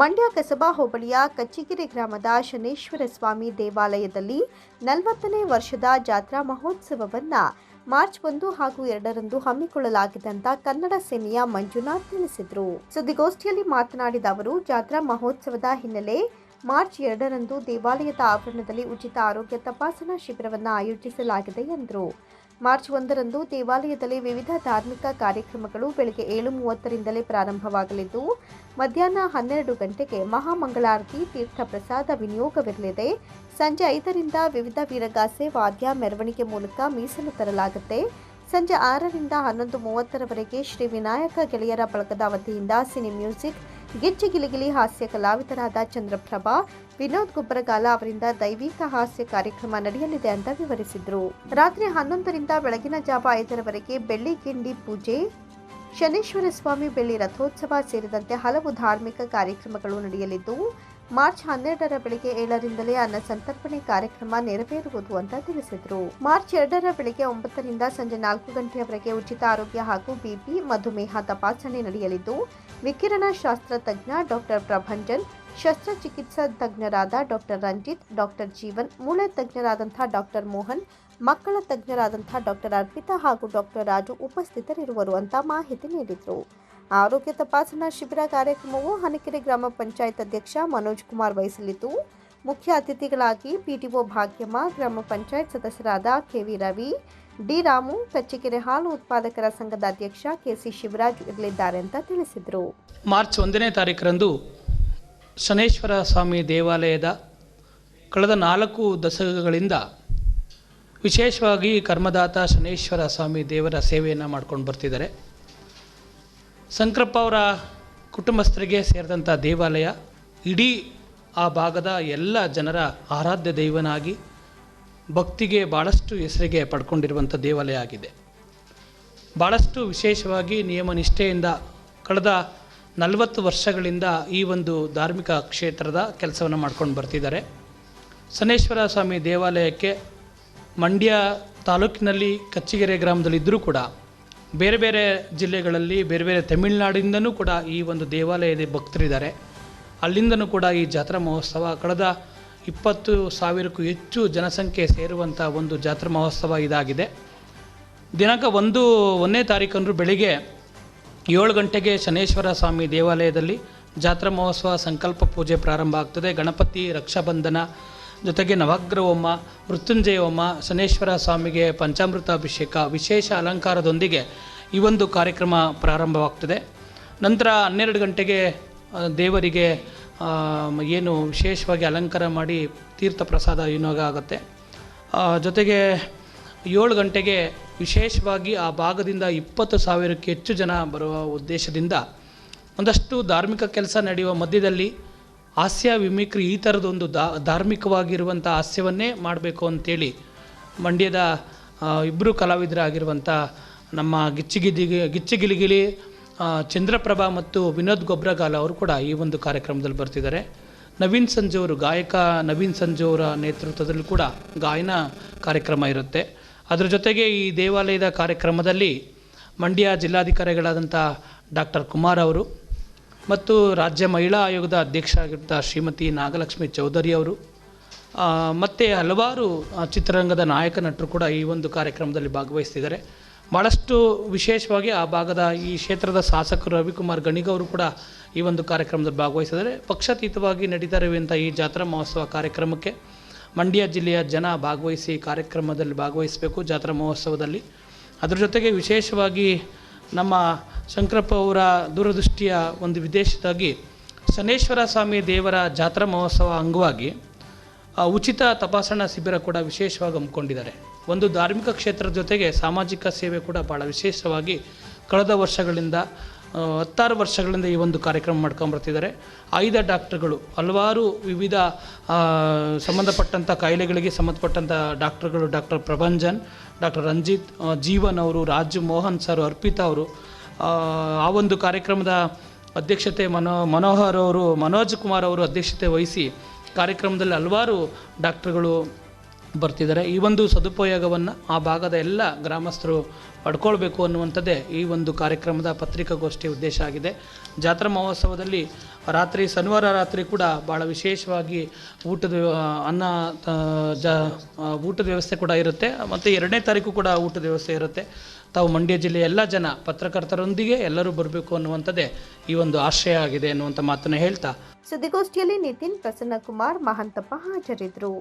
ಮಂಡ್ಯ ಕಸಬಾ ಹೋಬಳಿಯ ಕಚ್ಚಿಗೆರೆ ಗ್ರಾಮದ ಶನೇಶ್ವರ ಸ್ವಾಮಿ ದೇವಾಲಯದಲ್ಲಿ ನಲವತ್ತನೇ ವರ್ಷದ ಜಾತ್ರಾ ಮಹೋತ್ಸವವನ್ನ ಮಾರ್ಚ್ ಒಂದು ಹಾಗೂ ಎರಡರಂದು ಹಮ್ಮಿಕೊಳ್ಳಲಾಗಿದೆ ಅಂತ ಕನ್ನಡ ಸೇನೆಯ ಮಂಜುನಾಥ್ ತಿಳಿಸಿದರು. ಸುದ್ದಿಗೋಷ್ಠಿಯಲ್ಲಿ ಮಾತನಾಡಿದ ಅವರು, ಜಾತ್ರಾ ಮಹೋತ್ಸವದ ಹಿನ್ನೆಲೆ ಮಾರ್ಚ್ ಎರಡರಂದು ದೇವಾಲಯದ ಆವರಣದಲ್ಲಿ ಉಚಿತ ಆರೋಗ್ಯ ತಪಾಸಣಾ ಶಿಬಿರವನ್ನು ಆಯೋಜಿಸಲಾಗಿದೆ ಎಂದರು. ಮಾರ್ಚ್ ಒಂದರಂದು ದೇವಾಲಯದಲ್ಲಿ ವಿವಿಧ ಧಾರ್ಮಿಕ ಕಾರ್ಯಕ್ರಮಗಳು ಬೆಳಗ್ಗೆ ಏಳು ಮೂವತ್ತರಿಂದಲೇ ಪ್ರಾರಂಭವಾಗಲಿದ್ದು, ಮಧ್ಯಾಹ್ನ ಹನ್ನೆರಡು ಗಂಟೆಗೆ ಮಹಾಮಂಗಳಾರತಿ ತೀರ್ಥ ಪ್ರಸಾದ ವಿನಿಯೋಗವಿರಲಿದೆ. ಸಂಜೆ ಐದರಿಂದ ವಿವಿಧ ವೀರಗಾಸೆ, ವಾದ್ಯ, ಮೆರವಣಿಗೆ ಮೂಲಕ ಮೀಸಲು ತರಲಾಗುತ್ತೆ. ಸಂಜೆ ಆರರಿಂದ ಹನ್ನೊಂದು ಮೂವತ್ತರವರೆಗೆ ಶ್ರೀ ವಿನಾಯಕ ಗೆಳೆಯರ ಬಳಗದ ವತಿಯಿಂದ ಸಿನಿ ಮ್ಯೂಸಿಕ್ ಗಿಚ್ಚಿ ಗಿಲಿಗಿಲಿ ಹಾಸ್ಯ ಕಲಾವಿದರಾದ ಚಂದ್ರಪ್ರಭಾ, ವಿನೋದ್ ಗುಬ್ಬರಗಾಲ ಅವರಿಂದ ದೈವಿಕ ಹಾಸ್ಯ ಕಾರ್ಯಕ್ರಮ ನಡೆಯಲಿದೆ ಅಂತ ವಿವರಿಸಿದರು. ರಾತ್ರಿ ಹನ್ನೊಂದರಿಂದ ಬೆಳಗಿನ ಜಾವ ಐದರವರೆಗೆ ಬೆಳ್ಳಿ ಗಿಂಡಿ ಪೂಜೆ, ಶನೇಶ್ವರ ಸ್ವಾಮಿ ಬೆಳ್ಳಿ ರಥೋತ್ಸವ ಸೇರಿದಂತೆ ಹಲವು ಧಾರ್ಮಿಕ ಕಾರ್ಯಕ್ರಮಗಳು ನಡೆಯಲಿದ್ದು, ಮಾರ್ಚ್ ಹನ್ನೆರಡರ ಬೆಳಿಗ್ಗೆ ಏಳರಿಂದಲೇ ಅನ್ನ ಸಂತರ್ಪಣೆ ಕಾರ್ಯಕ್ರಮ ನೆರವೇರುವುದು ಅಂತ ತಿಳಿಸಿದರು. ಮಾರ್ಚ್ ಎರಡರ ಬೆಳಿಗ್ಗೆ ಒಂಬತ್ತರಿಂದ ಸಂಜೆ ನಾಲ್ಕು ಗಂಟೆಯವರೆಗೆ ಉಚಿತ ಆರೋಗ್ಯ ಹಾಗೂ ಬಿಪಿ ಮಧುಮೇಹ ತಪಾಸಣೆ ನಡೆಯಲಿದ್ದು ವಿಕಿರಣ ಶಾಸ್ತ್ರ ತಜ್ಞ ಡಾಕ್ಟರ್ ಪ್ರಭಂಜನ್ ಶಸ್ತ್ರಚಿಕಿತ್ಸಾ ತಜ್ಞರಾದ ಡಾಕ್ಟರ್ ರಂಜಿತ್, ಡಾಕ್ಟರ್ ಜೀವನ್, ಮೂಳೆ ತಜ್ಞರಾದಂಥ ಡಾಕ್ಟರ್ ಮೋಹನ್, ಮಕ್ಕಳ ತಜ್ಞರಾದಂಥ ಡಾಕ್ಟರ್ ಅರ್ಪಿತಾ ಹಾಗೂ ಡಾಕ್ಟರ್ ರಾಜು ಉಪಸ್ಥಿತರಿರುವರು ಅಂತ ಮಾಹಿತಿ ನೀಡಿದರು. ಆರೋಗ್ಯ ತಪಾಸಣಾ ಶಿಬಿರ ಕಾರ್ಯಕ್ರಮವು ಹನಕೆರೆ ಗ್ರಾಮ ಪಂಚಾಯತ್ ಅಧ್ಯಕ್ಷ ಮನೋಜ್ ಕುಮಾರ್ ವಹಿಸಲಿದ್ದು, ಮುಖ್ಯ ಅತಿಥಿಗಳಾಗಿ ಪಿಟಿಒ ಭಾಗ್ಯಮ್ಮ, ಗ್ರಾಮ ಪಂಚಾಯತ್ ಸದಸ್ಯರಾದ ಕೆವಿ ರವಿ ಡಿ ರಾಮು, ಕಚ್ಚಿಕೆರೆ ಹಾಲು ಉತ್ಪಾದಕರ ಸಂಘದ ಅಧ್ಯಕ್ಷ ಕೆಸಿ ಶಿವರಾಜ್ ಇರಲಿದ್ದಾರೆ ಅಂತ ತಿಳಿಸಿದರು. ಮಾರ್ಚ್ ಒಂದನೇ ತಾರೀಕರಂದು ಶನೇಶ್ವರ ಸ್ವಾಮಿ ದೇವಾಲಯದ ಕಳೆದ ನಾಲ್ಕು ದಶಕಗಳಿಂದ ವಿಶೇಷವಾಗಿ ಕರ್ಮದಾತ ಶನೇಶ್ವರ ಸ್ವಾಮಿ ದೇವರ ಸೇವೆಯನ್ನು ಮಾಡ್ಕೊಂಡು ಬರ್ತಿದ್ದಾರೆ. ಶಂಕರಪ್ಪ ಅವರ ಕುಟುಂಬಸ್ಥರಿಗೆ ಸೇರಿದಂಥ ದೇವಾಲಯ ಇಡೀ ಆ ಭಾಗದ ಎಲ್ಲ ಜನರ ಆರಾಧ್ಯ ದೈವನಾಗಿ ಭಕ್ತಿಗೆ ಭಾಳಷ್ಟು ಹೆಸರಿಗೆ ಪಡ್ಕೊಂಡಿರುವಂಥ ದೇವಾಲಯ ಆಗಿದೆ. ಭಾಳಷ್ಟು ವಿಶೇಷವಾಗಿ ನಿಯಮ ನಿಷ್ಠೆಯಿಂದ ಕಳೆದ ನಲವತ್ತು ವರ್ಷಗಳಿಂದ ಈ ಒಂದು ಧಾರ್ಮಿಕ ಕ್ಷೇತ್ರದ ಕೆಲಸವನ್ನು ಮಾಡ್ಕೊಂಡು ಬರ್ತಿದ್ದಾರೆ. ಸನೇಶ್ವರ ಸ್ವಾಮಿ ದೇವಾಲಯಕ್ಕೆ ಮಂಡ್ಯ ತಾಲೂಕಿನಲ್ಲಿ ಕಚ್ಚಿಗೆರೆ ಗ್ರಾಮದಲ್ಲಿದ್ದರೂ ಕೂಡ ಬೇರೆ ಬೇರೆ ಜಿಲ್ಲೆಗಳಲ್ಲಿ ಬೇರೆ ಬೇರೆ ತಮಿಳುನಾಡಿಂದನೂ ಕೂಡ ಈ ಒಂದು ದೇವಾಲಯದ ಭಕ್ತರಿದ್ದಾರೆ. ಅಲ್ಲಿಂದನೂ ಕೂಡ ಈ ಜಾತ್ರಾ ಮಹೋತ್ಸವ ಕಳೆದ ಇಪ್ಪತ್ತು ಸಾವಿರಕ್ಕೂ ಹೆಚ್ಚು ಜನಸಂಖ್ಯೆ ಸೇರುವಂಥ ಒಂದು ಜಾತ್ರಾ ಮಹೋತ್ಸವ ಇದಾಗಿದೆ. ದಿನಾಂಕ ಒಂದು, ಒಂದನೇ ತಾರೀಕಂದು ಬೆಳಿಗ್ಗೆ ಏಳು ಗಂಟೆಗೆ ಶನೇಶ್ವರ ಸ್ವಾಮಿ ದೇವಾಲಯದಲ್ಲಿ ಜಾತ್ರಾ ಮಹೋತ್ಸವ ಸಂಕಲ್ಪ ಪೂಜೆ ಪ್ರಾರಂಭ ಆಗ್ತದೆ. ಗಣಪತಿ, ರಕ್ಷಾಬಂಧನ ಜೊತೆಗೆ ನವಗ್ರ ಹೋಮ ಮೃತ್ಯುಂಜಯ ಹೋಮ ಶನೇಶ್ವರ ಸ್ವಾಮಿಗೆ ಪಂಚಾಮೃತ ಅಭಿಷೇಕ ವಿಶೇಷ ಅಲಂಕಾರದೊಂದಿಗೆ ಈ ಒಂದು ಕಾರ್ಯಕ್ರಮ ಪ್ರಾರಂಭವಾಗ್ತದೆ. ನಂತರ ಹನ್ನೆರಡು ಗಂಟೆಗೆ ದೇವರಿಗೆ ಏನು ವಿಶೇಷವಾಗಿ ಅಲಂಕಾರ ಮಾಡಿ ತೀರ್ಥ ಪ್ರಸಾದ ವಿನಿಯೋಗ ಆಗುತ್ತೆ. ಜೊತೆಗೆ ಏಳು ಗಂಟೆಗೆ ವಿಶೇಷವಾಗಿ ಆ ಭಾಗದಿಂದ ಇಪ್ಪತ್ತು ಸಾವಿರಕ್ಕೆ ಹೆಚ್ಚು ಜನ ಬರುವ ಉದ್ದೇಶದಿಂದ ಒಂದಷ್ಟು ಧಾರ್ಮಿಕ ಕೆಲಸ ನಡೆಯುವ ಮಧ್ಯದಲ್ಲಿ ಹಾಸ್ಯ ವಿಮಿಕ್ರಿ ಈ ಥರದೊಂದು ದಾ, ಧಾರ್ಮಿಕವಾಗಿರುವಂಥ ಹಾಸ್ಯವನ್ನೇ ಮಾಡಬೇಕು ಅಂತೇಳಿ ಮಂಡ್ಯದ ಇಬ್ಬರು ಕಲಾವಿದರಾಗಿರುವಂಥ ನಮ್ಮ ಗಿಚ್ಚಿಗಿದಿಗಿ ಗಿಚ್ಚಿಗಿಲಿಗಿಲಿ ಚಂದ್ರಪ್ರಭಾ ಮತ್ತು ವಿನೋದ್ ಗೊಬ್ರಗಾಲ ಅವರು ಕೂಡ ಈ ಒಂದು ಕಾರ್ಯಕ್ರಮದಲ್ಲಿ ಬರ್ತಿದ್ದಾರೆ. ನವೀನ್ ಸಂಜು ಅವರು ಗಾಯಕ, ನವೀನ್ ಸಂಜು ಅವರ ನೇತೃತ್ವದಲ್ಲಿ ಕೂಡ ಗಾಯನ ಕಾರ್ಯಕ್ರಮ ಇರುತ್ತೆ. ಅದರ ಜೊತೆಗೆ ಈ ದೇವಾಲಯದ ಕಾರ್ಯಕ್ರಮದಲ್ಲಿ ಮಂಡ್ಯ ಜಿಲ್ಲಾಧಿಕಾರಿಗಳಾದಂಥ ಡಾಕ್ಟರ್ ಕುಮಾರ್ ಅವರು ಮತ್ತು ರಾಜ್ಯ ಮಹಿಳಾ ಆಯೋಗದ ಅಧ್ಯಕ್ಷ ಆಗಿದ್ದ ಶ್ರೀಮತಿ ನಾಗಲಕ್ಷ್ಮಿ ಚೌಧರಿ ಅವರು ಮತ್ತು ಹಲವಾರು ಚಿತ್ರರಂಗದ ನಾಯಕ ನಟರು ಕೂಡ ಈ ಒಂದು ಕಾರ್ಯಕ್ರಮದಲ್ಲಿ ಭಾಗವಹಿಸ್ತಿದ್ದಾರೆ. ಭಾಳಷ್ಟು ವಿಶೇಷವಾಗಿ ಆ ಭಾಗದ ಈ ಕ್ಷೇತ್ರದ ಶಾಸಕರು ರವಿಕುಮಾರ್ ಗಣಿಗವರು ಕೂಡ ಈ ಒಂದು ಕಾರ್ಯಕ್ರಮದಲ್ಲಿ ಭಾಗವಹಿಸಿದರೆ ಪಕ್ಷಾತೀತವಾಗಿ ನಡೀತಾ ಇರುವಂಥ ಈ ಜಾತ್ರಾ ಮಹೋತ್ಸವ ಕಾರ್ಯಕ್ರಮಕ್ಕೆ ಮಂಡ್ಯ ಜಿಲ್ಲೆಯ ಜನ ಭಾಗವಹಿಸಿ ಕಾರ್ಯಕ್ರಮದಲ್ಲಿ ಭಾಗವಹಿಸಬೇಕು ಜಾತ್ರಾ ಮಹೋತ್ಸವದಲ್ಲಿ. ಅದರ ಜೊತೆಗೆ ವಿಶೇಷವಾಗಿ ನಮ್ಮ ಶಂಕರಪ್ಪ ಅವರ ದೂರದೃಷ್ಟಿಯ ಒಂದು ವಿದೇಶದಾಗಿ ಶನೇಶ್ವರ ಸ್ವಾಮಿ ದೇವರ ಜಾತ್ರಾ ಮಹೋತ್ಸವ ಅಂಗವಾಗಿ ಉಚಿತ ತಪಾಸಣಾ ಶಿಬಿರ ಕೂಡ ವಿಶೇಷವಾಗಿ ಹಮ್ಮಿಕೊಂಡಿದ್ದಾರೆ. ಒಂದು ಧಾರ್ಮಿಕ ಕ್ಷೇತ್ರದ ಜೊತೆಗೆ ಸಾಮಾಜಿಕ ಸೇವೆ ಕೂಡ ಭಾಳ ವಿಶೇಷವಾಗಿ ಕಳೆದ ವರ್ಷಗಳಿಂದ ಹತ್ತಾರು ವರ್ಷಗಳಿಂದ ಈ ಒಂದು ಕಾರ್ಯಕ್ರಮ ಮಾಡ್ಕೊಂಬರ್ತಿದ್ದಾರೆ ಆಯ್ದ ಡಾಕ್ಟರ್ಗಳು, ಹಲವಾರು ವಿವಿಧ ಸಂಬಂಧಪಟ್ಟಂಥ ಕಾಯಿಲೆಗಳಿಗೆ ಸಂಬಂಧಪಟ್ಟಂಥ ಡಾಕ್ಟರ್ಗಳು ಡಾಕ್ಟರ್ ಪ್ರಭಂಜನ್, ಡಾಕ್ಟರ್ ರಂಜಿತ್ ಜೀವನ್ ಅವರು, ರಾಜು ಮೋಹನ್ ಸರ್, ಅರ್ಪಿತಾ ಅವರು ಆ ಒಂದು ಕಾರ್ಯಕ್ರಮದ ಅಧ್ಯಕ್ಷತೆ ಮನೋ, ಮನೋಹರ್ ಅವರು, ಮನೋಜ್ ಕುಮಾರ್ ಅವರು ಅಧ್ಯಕ್ಷತೆ ವಹಿಸಿ ಕಾರ್ಯಕ್ರಮದಲ್ಲಿ ಹಲವಾರು ಡಾಕ್ಟ್ರುಗಳು ಬರ್ತಿದ್ದಾರೆ. ಈ ಒಂದು ಸದುಪಯೋಗವನ್ನು ಆ ಭಾಗದ ಎಲ್ಲ ಗ್ರಾಮಸ್ಥರು ಪಡ್ಕೊಳ್ಬೇಕು ಅನ್ನುವಂಥದ್ದೇ ಈ ಒಂದು ಕಾರ್ಯಕ್ರಮದ ಪತ್ರಿಕಾಗೋಷ್ಠಿ ಉದ್ದೇಶ ಆಗಿದೆ. ಜಾತ್ರಾ ಮಹೋತ್ಸವದಲ್ಲಿ ರಾತ್ರಿ, ಶನಿವಾರ ರಾತ್ರಿ ಕೂಡ ಭಾಳ ವಿಶೇಷವಾಗಿ ಊಟದ ಅನ್ನ ಜ ಊಟದ ವ್ಯವಸ್ಥೆ ಕೂಡ ಇರುತ್ತೆ. ಮತ್ತು ಎರಡನೇ ತಾರೀಕು ಕೂಡ ಊಟದ ವ್ಯವಸ್ಥೆ ಇರುತ್ತೆ. ತಾವು ಮಂಡ್ಯ ಜಿಲ್ಲೆಯ ಎಲ್ಲ ಜನ ಪತ್ರಕರ್ತರೊಂದಿಗೆ ಎಲ್ಲರೂ ಬರಬೇಕು ಅನ್ನುವಂಥದ್ದೇ ಈ ಒಂದು ಆಶಯ ಆಗಿದೆ ಅನ್ನುವಂಥ ಮಾತನ್ನು ಹೇಳ್ತಾ ಸುದ್ದಿಗೋಷ್ಠಿಯಲ್ಲಿ ನಿತಿನ್ ಪ್ರಸನ್ನಕುಮಾರ್ ಮಹಂತಪ್ಪ ಹಾಜರಿದ್ದರು.